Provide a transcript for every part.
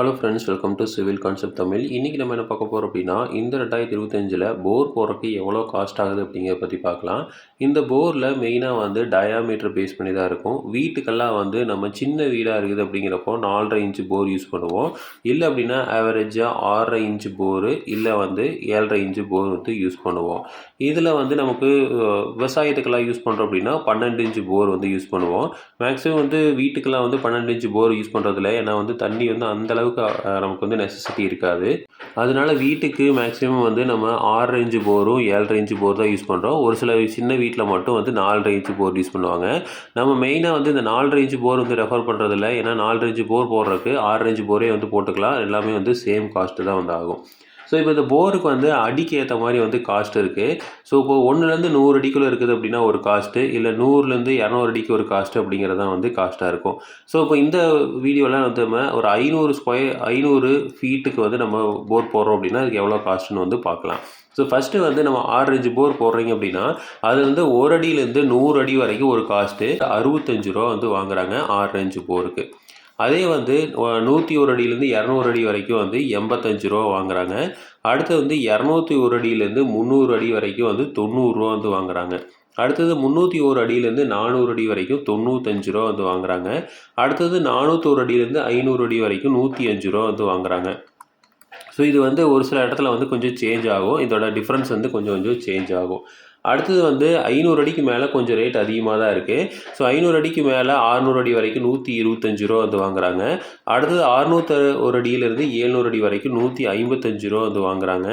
Hello friends welcome to civil concept Tamil இன்றைக்கி நம்ம என்ன பார்க்க போகிறோம் அப்படின்னா இந்த ரெண்டாயிரத்தி இருபத்தஞ்சில் போர் போகிறதுக்கு எவ்வளோ காஸ்ட் ஆகுது அப்படிங்கிறத பற்றி பார்க்கலாம். இந்த போரில் மெயினாக வந்து டயாமீட்டர் பேஸ் பண்ணி தான் இருக்கும். வீட்டுக்கெல்லாம் வந்து நம்ம சின்ன வீடாக இருக்குது அப்படிங்கிறப்போ நாலரை இன்ச்சு போர் யூஸ் பண்ணுவோம். இல்லை அப்படின்னா ஆவரேஜாக ஆறரை இன்ச்சு போர் இல்லை வந்து ஏழரை இன்ச்சு போர் வந்து யூஸ் பண்ணுவோம். இதில் வந்து நமக்கு விவசாயத்துக்கெல்லாம் யூஸ் பண்ணுறோம் அப்படின்னா பன்னெண்டு இன்ச்சு போர் வந்து யூஸ் பண்ணுவோம். மேக்ஸிமம் வந்து வீட்டுக்கெல்லாம் வந்து பன்னெண்டு இன்ச்சு போர் யூஸ் பண்ணுறதுல ஏன்னா வந்து தண்ணி வந்து அந்த அளவுக்கு நமக்கு வந்து நெசசிட்டி இருக்காது. அதனால வீட்டுக்கு மேக்ஸிமம் வந்து நம்ம ஆறரை ரேஞ்சு போரும் ஏழு ரேஞ்சு போர் தான் யூஸ் பண்ணுறோம் ஒரு சில சின்ன வீட்டில் மட்டும் வந்து நாலு ரேஞ்சு போர் யூஸ் பண்ணுவாங்க. நம்ம மெயினாக வந்து இந்த நாலு ரேஞ்சு போர் வந்து ரெஃபர் பண்ணுறதில்ல ஏன்னா நாலு இன்ச்சு போர் போடுறதுக்கு ஆறு ரேஞ்சு போரே வந்து போட்டுக்கலாம். எல்லாமே வந்து சேம் காஸ்ட்டு தான் வந்து ஆகும். ஸோ இப்போ இந்த போருக்கு வந்து அடிக்கு ஏற்ற மாதிரி வந்து காஸ்ட் இருக்குது ஸோ இப்போ ஒன்றுலேருந்து நூறு அடிக்குள்ளே இருக்குது அப்படின்னா ஒரு காஸ்ட்டு இல்லை நூறுலேருந்து இரநூறு அடிக்கு ஒரு காஸ்ட்டு அப்படிங்கிறதான் வந்து காஸ்ட்டாக இருக்கும். ஸோ இப்போ இந்த வீடியோலாம் வந்து நம்ம ஒரு ஐநூறு ஸ்கொயர் ஐநூறு ஃபீட்டுக்கு வந்து நம்ம போர் போடுறோம் அப்படின்னா அதுக்கு எவ்வளோ காஸ்ட்டுன்னு வந்து பார்க்கலாம். ஸோ ஃபஸ்ட்டு வந்து நம்ம ஆறு இன்ச்சு போர் போடுறீங்க அப்படின்னா அது வந்து ஒரு அடியிலேருந்து நூறு அடி வரைக்கும் ஒரு காஸ்ட்டு அறுபத்தஞ்சு ரூபா வந்து வாங்குறாங்க ஆறு இன்ச்சு போருக்கு. அதே வந்து நூற்றி ஒரு அடியிலேருந்து இரநூறு அடி வரைக்கும் வந்து எண்பத்தஞ்சு ரூபா வாங்குறாங்க. அடுத்து வந்து இரநூத்தி ஒரு அடியிலேருந்து முந்நூறு அடி வரைக்கும் வந்து தொண்ணூறுரூவா வந்து வாங்குறாங்க. அடுத்தது முந்நூற்றி ஒரு அடியிலேருந்து நானூறு அடி வரைக்கும் தொண்ணூத்தஞ்சு ரூபா வந்து வாங்குறாங்க. அடுத்தது நானூற்றோரு அடியிலேருந்து ஐநூறு அடி வரைக்கும் நூற்றி அஞ்சு ரூபா வந்து வாங்குறாங்க. ஸோ இது வந்து ஒரு சில இடத்துல வந்து கொஞ்சம் சேஞ்ச் ஆகும். இதோட டிஃப்ரென்ஸ் வந்து கொஞ்சம் கொஞ்சம் சேஞ்ச் ஆகும். அடுத்தது வந்து ஐநூறு அடிக்கு மேலே கொஞ்சம் ரேட் அதிகமாக தான் இருக்குது ஸோ ஐநூறு அடிக்கு மேலே ஆறுநூறு அடி வரைக்கும் நூற்றி இருபத்தஞ்சு ரூபா வந்து வாங்குறாங்க. அடுத்தது அறுநூற்று ஒரு அடியிலேருந்து ஏழ்நூறு அடி வரைக்கும் நூற்றி ஐம்பத்தஞ்சு ரூபா வந்து வாங்குறாங்க.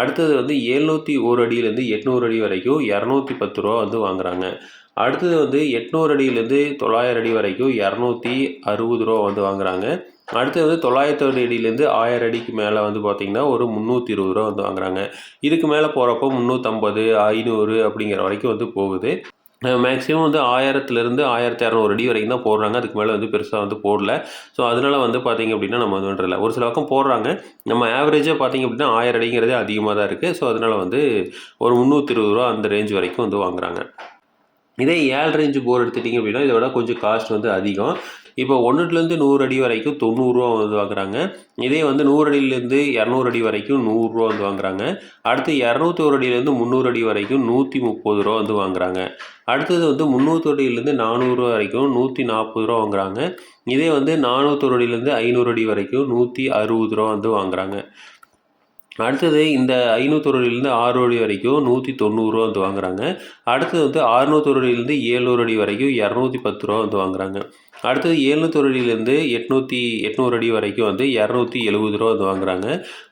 அடுத்தது வந்து ஏழ்நூற்றி ஒரு அடியிலேருந்து எட்நூறு அடி வரைக்கும் இரநூத்தி பத்து ரூபா வந்து வாங்குறாங்க. அடுத்தது வந்து எட்நூறு அடியிலேருந்து தொள்ளாயிரம் அடி வரைக்கும் இரநூத்தி அறுபது ரூபா வந்து வாங்குறாங்க. அடுத்தது வந்து தொள்ளாயிரத்தி ஒரு அடியிலேருந்து ஆயிரம் அடிக்கு மேலே வந்து பார்த்திங்கன்னா ஒரு முந்நூற்றி இருபது ரூபா வந்து வாங்குறாங்க. இதுக்கு மேலே போகிறப்போ முந்நூற்றம்பது ஐநூறு அப்படிங்கிற வரைக்கும் வந்து போகுது. மேக்ஸிமம் வந்து ஆயிரத்துலேருந்து ஆயிரத்தி இரநூறு அடி வரைக்கும் தான் போடுறாங்க. அதுக்கு மேலே வந்து பெருசாக வந்து போடல. ஸோ அதனால வந்து பார்த்திங்க அப்படின்னா நம்ம வந்து பண்ணுறதில்ல ஒரு சில பக்கம் போடுறாங்க. நம்ம ஆவரேஜாக பார்த்திங்க அப்படின்னா ஆயிரம் அடிங்கிறதே அதிகமாக தான் இருக்குது ஸோ அதனால் வந்து ஒரு முந்நூற்றி இருபது ரூபா அந்த ரேஞ்ச் வரைக்கும் வந்து வாங்குறாங்க. இதே ஏழு ரேஞ்சு போர் எடுத்துட்டிங்க அப்படின்னா இதை கொஞ்சம் காஸ்ட் வந்து அதிகம். இப்போ ஒன்றுலேருந்து நூறு அடி வரைக்கும் தொண்ணூறுரூவா வந்து வாங்குறாங்க. இதே வந்து நூறு அடியிலேருந்து இரநூறு அடி வரைக்கும் நூறுரூவா வந்து வாங்குறாங்க. அடுத்து இரநூத்தி ஒரு அடியிலேருந்து முந்நூறு அடி வரைக்கும் நூற்றி முப்பது ரூபா வந்து வாங்குறாங்க. அடுத்தது வந்து முந்நூற்றி அடியிலேருந்து நானூறுரூவா வரைக்கும் நூற்றி நாற்பது ரூபா வாங்குறாங்க. இதே வந்து நானூற்றொரு அடியிலேருந்து ஐநூறு அடி வரைக்கும் நூற்றி அறுபது ரூபா வந்து வாங்குறாங்க. அடுத்தது இந்த ஐநூற்றொருலேருந்து ஆறு அடி வரைக்கும் நூற்றி தொண்ணூறுரூவா வந்து வாங்குறாங்க. அடுத்தது வந்து அறுநூத்தொரு அடியிலேருந்து ஏழ்நூறு அடி வரைக்கும் இரநூத்தி பத்து ரூபா வந்து வாங்குறாங்க. அடுத்தது எழுநூத்தொரு அடியிலேருந்து எட்நூற்றி எட்நூறு அடி வரைக்கும் வந்து இரநூத்தி எழுபது ரூபா வந்து வாங்குறாங்க.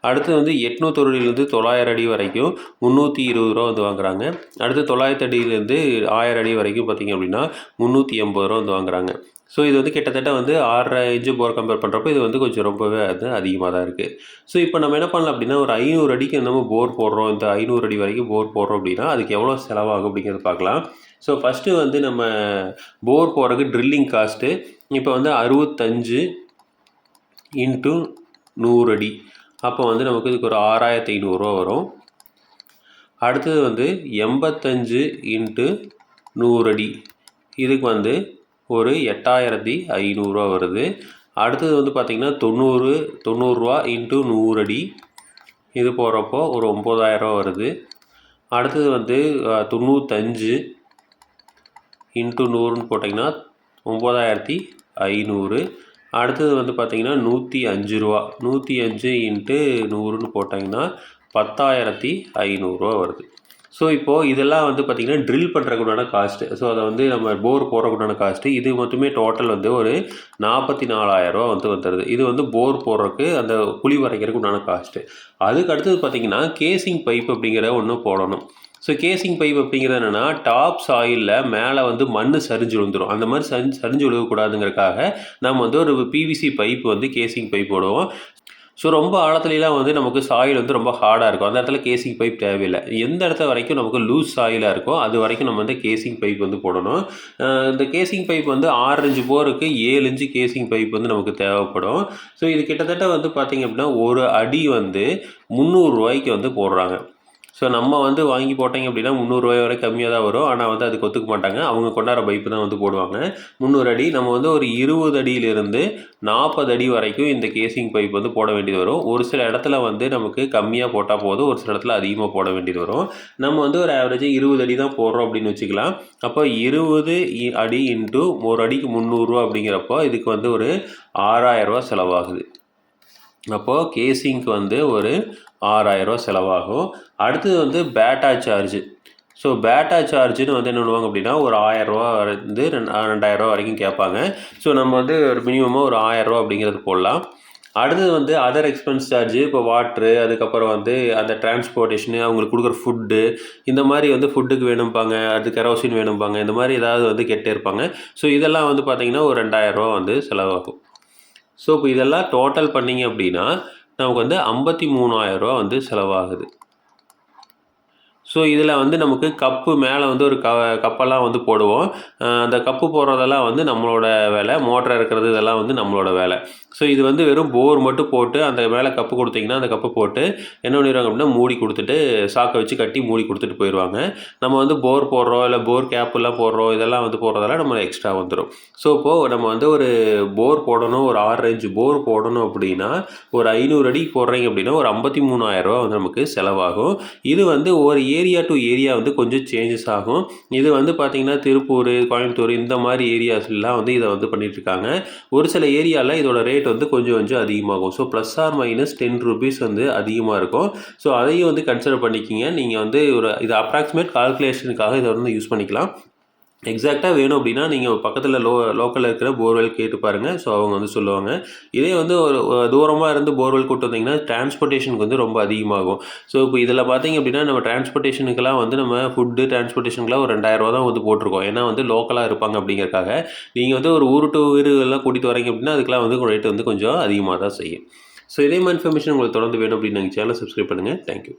அடுத்தது வந்து எட்நூத்தொரு அடியிலேருந்து தொள்ளாயிரம் அடி வரைக்கும் முந்நூற்றி இருபது ரூபா வந்து வாங்குறாங்க. அடுத்து தொள்ளாயிரத்து அடியிலேருந்து ஆயிரம் அடி வரைக்கும் பார்த்திங்க அப்படின்னா முந்நூற்றி எண்பது ரூபா வந்து வாங்குறாங்க. ஸோ இது வந்து கிட்டத்தட்ட வந்து ஆறரை இன்ச்சு போர் கம்பேர் பண்ணுறப்போ இது வந்து கொஞ்சம் ரொம்பவே அது அதிகமாக தான் இருக்குது ஸோ இப்போ நம்ம என்ன பண்ணலாம் அப்படின்னா ஒரு ஐநூறு அடிக்கு நம்ம போர் போடுறோம். இந்த ஐநூறு அடி வரைக்கும் போர் போடுறோம் அப்படின்னா அதுக்கு எவ்வளோ செலவாகும் அப்படிங்கிறத பார்க்கலாம். ஸோ ஃபஸ்ட்டு வந்து நம்ம போர் போகிறதுக்கு ட்ரில்லிங் காஸ்ட்டு இப்போ வந்து அறுபத்தஞ்சு இன்ட்டு நூறு அடி. அப்போ வந்து நமக்கு இதுக்கு ஒரு ஆறாயிரத்தி ஐநூறுரூவா வரும். அடுத்தது வந்து எண்பத்தஞ்சு இன்ட்டு நூறு அடி. இதுக்கு வந்து ஒரு எட்டாயிரத்தி ஐநூறுரூவா வருது. அடுத்தது வந்து பார்த்திங்கன்னா தொண்ணூறு தொண்ணூறுரூவா இன்ட்டு நூறு அடி. இது போகிறப்போ ஒரு ஒம்பதாயிரரூவா வருது. அடுத்தது வந்து தொண்ணூத்தஞ்சு இன்ட்டு நூறுன்னு போட்டிங்கன்னா ஒம்பதாயிரத்தி ஐநூறு. அடுத்தது வந்து பார்த்திங்கன்னா நூற்றி அஞ்சு ரூபா. நூற்றி அஞ்சு இன்ட்டு நூறுன்னு போட்டிங்கன்னா பத்தாயிரத்தி ஐநூறுரூவா வருது. ஸோ இப்போது இதெல்லாம் வந்து பார்த்திங்கன்னா ட்ரில் பண்ணுறதுக்குண்டான காஸ்ட்டு ஸோ அதை வந்து நம்ம போர் போடுறக்குண்டான காஸ்ட்டு இது மட்டுமே டோட்டல் வந்து ஒரு நாற்பத்தி நாலாயிரரூவா வந்து வந்துடுது இது வந்து போர் போடுறதுக்கு அந்த குழி வரைக்கிறதுக்கு உண்டான காஸ்ட்டு அதுக்கு அடுத்தது பார்த்திங்கன்னா கேசிங் பைப் அப்படிங்கிற ஒன்று போடணும். ஸோ கேசிங் பைப் அப்படிங்கிறது என்னென்னா டாப் சாயிலில் மேலே வந்து மண் சரிஞ்சு விழுந்துடும் அந்த மாதிரி சரிஞ்சு சரிஞ்சு விழுகக்கூடாதுங்கிறதுக்காக நம்ம வந்து ஒரு பிவிசி பைப் வந்து கேசிங் பைப் போடுவோம். ஸோ ரொம்ப ஆழத்துலலாம் வந்து நமக்கு சாயில் வந்து ரொம்ப ஹார்டாக இருக்கும். அந்த இடத்துல கேசிங் பைப் தேவையில்லை. எந்த இடத்த வரைக்கும் நமக்கு லூஸ் சாயிலாக இருக்கோ அது வரைக்கும் நம்ம வந்து கேசிங் பைப் வந்து போடணும். இந்த கேசிங் பைப் வந்து ஆறு இன்ச்சு போருக்கு ஏழு இன்ச்சு கேசிங் பைப் வந்து நமக்கு தேவைப்படும். ஸோ இது கிட்டத்தட்ட வந்து பார்த்திங்க அப்படின்னா ஒரு அடி வந்து முந்நூறுரூவாய்க்கு வந்து போடுறாங்க. ஸோ நம்ம வந்து வாங்கி போட்டீங்க அப்படின்னா முந்நூறுரூவாய் வரை கம்மியாக தான் வரும். ஆனால் வந்து அதுக்கு ஒத்துக்க மாட்டாங்க. அவங்க கொண்டாட பைப்பு தான் வந்து போடுவாங்க. முந்நூறு அடி நம்ம வந்து ஒரு இருபது அடியிலிருந்து நாற்பது அடி வரைக்கும் இந்த கேசிங் பைப் வந்து போட வேண்டியது வரும். ஒரு சில இடத்துல வந்து நமக்கு கம்மியாக போட்டால் போதும். ஒரு சில இடத்துல அதிகமாக போட வேண்டியது வரும். நம்ம வந்து ஒரு ஆவரேஜாக இருபது அடி தான் போடுறோம் அப்படின்னு வச்சுக்கலாம். அப்போ இருபது அடி இன்ட்டு ஒரு அடிக்கு முந்நூறுரூவா அப்படிங்கிறப்போ இதுக்கு வந்து ஒரு ஆறாயிரரூவா செலவாகுது. அப்போது கேசிங்க்கு வந்து ஒரு ஆறாயிரரூவா செலவாகும். அடுத்தது வந்து பேட்டா சார்ஜ் ஸோ பேட்டா சார்ஜுன்னு வந்து என்ன பண்ணுவாங்க அப்படின்னா ஒரு ஆயரூவா வந்து ரெண்டு ரெண்டாயிரரூவா வரைக்கும் கேட்பாங்க. ஸோ நம்ம வந்து ஒரு மினிமமாக ஒரு ஆயரூவா அப்படிங்கிறது போடலாம். அடுத்தது வந்து அதர் எக்ஸ்பென்ஸ் சார்ஜ் இப்போ வாட்ரு அதுக்கப்புறம் வந்து அந்த டிரான்ஸ்போர்ட்டேஷனு அவங்களுக்கு கொடுக்குற ஃபுட்டு இந்த மாதிரி வந்து ஃபுட்டுக்கு வேணும்பாங்க அது கெரோசின் வேணும்பாங்க இந்த மாதிரி ஏதாவது வந்து கெட்டே இருப்பாங்க. ஸோ இதெல்லாம் வந்து பார்த்திங்கன்னா ஒரு ரெண்டாயிரரூவா வந்து செலவாகும். ஸோ இப்போ இதெல்லாம் டோட்டல் பண்ணிங்க அப்படின்னா நமக்கு வந்து ஐம்பத்தி மூணாயிரரூவா வந்து செலவாகுது. ஸோ இதில் வந்து நமக்கு கப்பு மேலே வந்து ஒரு க கப்பெல்லாம் வந்து போடுவோம். அந்த கப்பு போடுறதெல்லாம் வந்து நம்மளோட வேலை. மோட்டர் இருக்கிறது இதெல்லாம் வந்து நம்மளோட வேலை. ஸோ இது வந்து வெறும் போர் மட்டும் போட்டு அந்த மேலே கப்பு கொடுத்தீங்கன்னா அந்த கப்பு போட்டு என்ன பண்ணிடுவாங்க அப்படின்னா மூடி கொடுத்துட்டு சாக்கை வச்சு கட்டி மூடி கொடுத்துட்டு போயிடுவாங்க. நம்ம வந்து போர் போடுறோம் இல்லை போர் கேப்புலாம் போடுறோம் இதெல்லாம் வந்து போடுறதெல்லாம் நம்ம எக்ஸ்ட்ரா வந்துடும் ஸோ இப்போது நம்ம வந்து ஒரு போர் போடணும் ஒரு ஆறு ரேஞ்சு போர் போடணும் அப்படின்னா ஒரு ஐநூறு அடி போடுறீங்க அப்படின்னா ஒரு ஐம்பத்தி மூணாயிரரூவா வந்து நமக்கு செலவாகும். இது வந்து ஒரு ஏரியா டு ஏரியா வந்து கொஞ்சம் சேஞ்சஸ் ஆகும். இது வந்து பார்த்திங்கன்னா திருப்பூர் கோயம்புத்தூர் இந்த மாதிரி ஏரியாஸ்லாம் வந்து இதை வந்து பண்ணிகிட்ருக்காங்க ஒரு சில ஏரியாவில் இதோட ரேட் வந்து கொஞ்சம் கொஞ்சம் அதிகமாகும். So plus or minus ten rupees வந்து அதிகமாக இருக்கும். ஸோ அதையும் வந்து கன்சிடர் பண்ணிக்கிங்க. நீங்கள் வந்து ஒரு இது அப்ராக்சிமேட் கால்குலேஷனுக்காக இதை வந்து யூஸ் பண்ணிக்கலாம். எக்ஸாக்டாக வேணும் அப்படின்னா நீங்கள் பக்கத்தில் லோ லோக்கலில் இருக்கிற போர்வெல் கேட்டு பாருங்கள் ஸோ அவங்க வந்து சொல்லுவாங்க. இதே வந்து ஒரு தூரமாக இருந்து போர்வெல் கூட்டு வந்தீங்கன்னா டிரான்ஸ்போர்ட்டேஷனுக்கு வந்து ரொம்ப அதிகமாகும். ஸோ இப்போ இதில் பார்த்தீங்க அப்படின்னா நம்ம டிரான்ஸ்போர்ட்டேஷனுக்கெல்லாம் வந்து நம்ம ஃபுட்டு டிரான்ஸ்போர்ட்டேஷனுக்குலாம் ஒரு ரெண்டாயிரரூவா தான் வந்து போட்டிருக்கோம். ஏன்னா வந்து லோக்கலாக இருப்பாங்க அப்படிங்கிறக்காக. நீங்கள் வந்து ஒரு ஊரு டு ஊர் எல்லாம் கூட்டிகிட்டு வரீங்க அப்படின்னா அதுக்கெலாம் வந்து ரேட் வந்து கொஞ்சம் அதிகமாக தான் செய்யும். ஸோ இதே மாதிரி இன்ஃபர்மேஷன் உங்களுக்கு தொடர்ந்து வேணும் அப்படின்னு நீங்கள் சேனல் சப்ஸ்கிரைப் பண்ணுங்கள் தேங்க்யூ